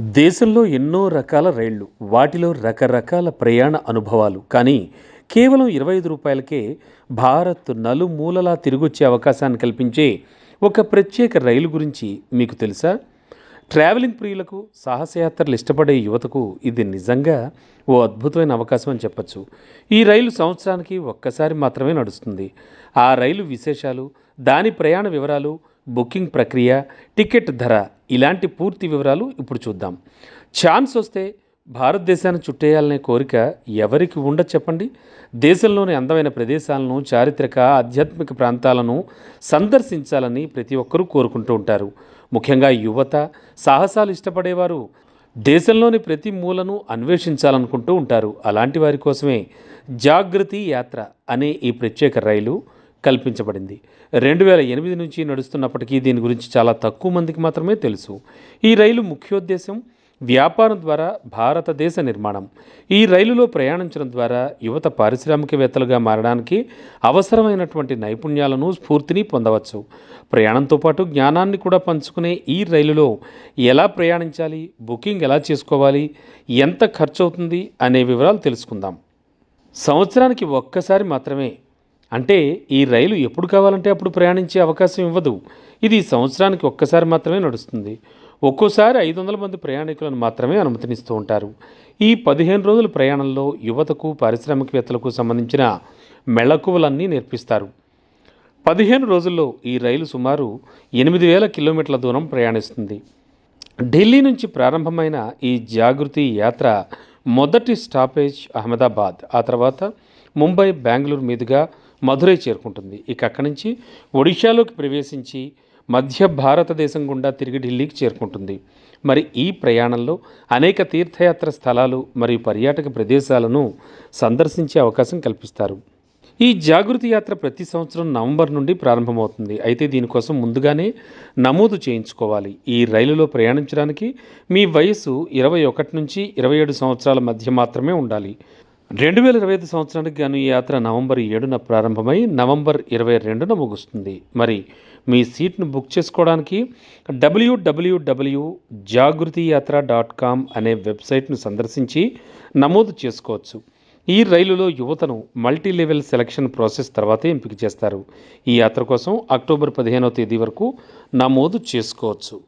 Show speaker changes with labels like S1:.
S1: దేశంలో ఎన్నో రకాల రైళ్ళు వాటిలో రకరకాల ప్రయాణ అనుభవాలు. కానీ కేవలం ఇరవై ఐదు రూపాయలకే భారత్ నలుమూలలా తిరిగొచ్చే అవకాశాన్ని కల్పించే ఒక ప్రత్యేక రైలు గురించి మీకు తెలుసా? ట్రావెలింగ్ ప్రియులకు సాహసయాత్రలు ఇష్టపడే యువతకు ఇది నిజంగా ఓ అద్భుతమైన అవకాశం అని చెప్పచ్చు. ఈ రైలు సంవత్సరానికి ఒక్కసారి మాత్రమే నడుస్తుంది. ఆ రైలు విశేషాలు దాని ప్రయాణ వివరాలు బుకింగ్ ప్రక్రియ టికెట్ ధర ఇలాంటి పూర్తి వివరాలు ఇప్పుడు చూద్దాం. ఛాన్స్ వస్తే భారతదేశాన్ని చుట్టేయాలనే కోరిక ఎవరికి ఉండదు చెప్పండి? దేశంలోని అందమైన ప్రదేశాలను చారిత్రక ఆధ్యాత్మిక ప్రాంతాలను సందర్శించాలని ప్రతి ఒక్కరూ కోరుకుంటూ ఉంటారు. ముఖ్యంగా యువత సాహసాలు ఇష్టపడేవారు దేశంలోని ప్రతి మూలను అన్వేషించాలనుకుంటూ ఉంటారు. అలాంటి వారి కోసమే జాగృతి యాత్ర అనే ఈ ప్రత్యేక రైలు కల్పించబడింది. రెండు వేల ఎనిమిది నుంచి నడుస్తున్నప్పటికీ దీని గురించి చాలా తక్కువ మందికి మాత్రమే తెలుసు. ఈ రైలు ముఖ్యోద్దేశం వ్యాపారం ద్వారా భారతదేశ నిర్మాణం. ఈ రైలులో ప్రయాణించడం ద్వారా యువత పారిశ్రామికవేత్తలుగా మారడానికి అవసరమైనటువంటి నైపుణ్యాలను స్ఫూర్తిని పొందవచ్చు. ప్రయాణంతో పాటు జ్ఞానాన్ని కూడా పంచుకునే ఈ రైలులో ఎలా ప్రయాణించాలి బుకింగ్ ఎలా చేసుకోవాలి ఎంత ఖర్చు అవుతుంది అనే వివరాలు తెలుసుకుందాం. సంవత్సరానికి ఒక్కసారి మాత్రమే అంటే ఈ రైలు ఎప్పుడు కావాలంటే అప్పుడు ప్రయాణించే అవకాశం ఇవ్వదు. ఇది సంవత్సరానికి ఒక్కసారి మాత్రమే నడుస్తుంది. ఒక్కోసారి ఐదు వందల మంది ప్రయాణికులను మాత్రమే అనుమతినిస్తూ ఉంటారు. ఈ పదిహేను రోజుల ప్రయాణంలో యువతకు పారిశ్రామికవేత్తలకు సంబంధించిన మెళకువలన్నీ నేర్పిస్తారు. పదిహేను రోజుల్లో ఈ రైలు సుమారు ఎనిమిది వేల కిలోమీటర్ల దూరం ప్రయాణిస్తుంది. ఢిల్లీ నుంచి ప్రారంభమైన ఈ జాగృతి యాత్ర మొదటి స్టాపేజ్ అహ్మదాబాద్ ఆ తర్వాత ముంబై బెంగళూరు మీదుగా మధురై చేరుకుంటుంది. ఇక అక్కడి నుంచి ఒడిశాలోకి ప్రవేశించి మధ్య భారతదేశం గుండా తిరిగి ఢిల్లీకి చేరుకుంటుంది. మరి ఈ ప్రయాణంలో అనేక తీర్థయాత్ర స్థలాలు మరియు పర్యాటక ప్రదేశాలను సందర్శించే అవకాశం కల్పిస్తారు. ఈ జాగృతి యాత్ర ప్రతి సంవత్సరం నవంబర్ నుండి ప్రారంభమవుతుంది. అయితే దీనికోసం ముందుగానే నమోదు చేయించుకోవాలి. ఈ రైలులో ప్రయాణించడానికి మీ వయసు ఇరవై ఒకటి నుంచి ఇరవై ఏడు సంవత్సరాల మధ్య మాత్రమే ఉండాలి. రెండు వేల ఇరవై ఐదు సంవత్సరానికి గాను ఈ యాత్ర నవంబర్ ఏడున ప్రారంభమై నవంబర్ ఇరవై రెండున ముగుస్తుంది. మరి మీ సీట్ను బుక్ చేసుకోవడానికి డబ్ల్యూడబ్ల్యూడబ్ల్యూ జాగృతి యాత్ర డాట్ కామ్ అనే వెబ్సైట్ను సందర్శించి నమోదు చేసుకోవచ్చు. ఈ రైలులో యువతను మల్టీ లెవెల్ సెలక్షన్ ప్రాసెస్ తర్వాతే ఎంపిక చేస్తారు. ఈ యాత్ర కోసం అక్టోబర్ పదిహేనవ తేదీ వరకు నమోదు చేసుకోవచ్చు.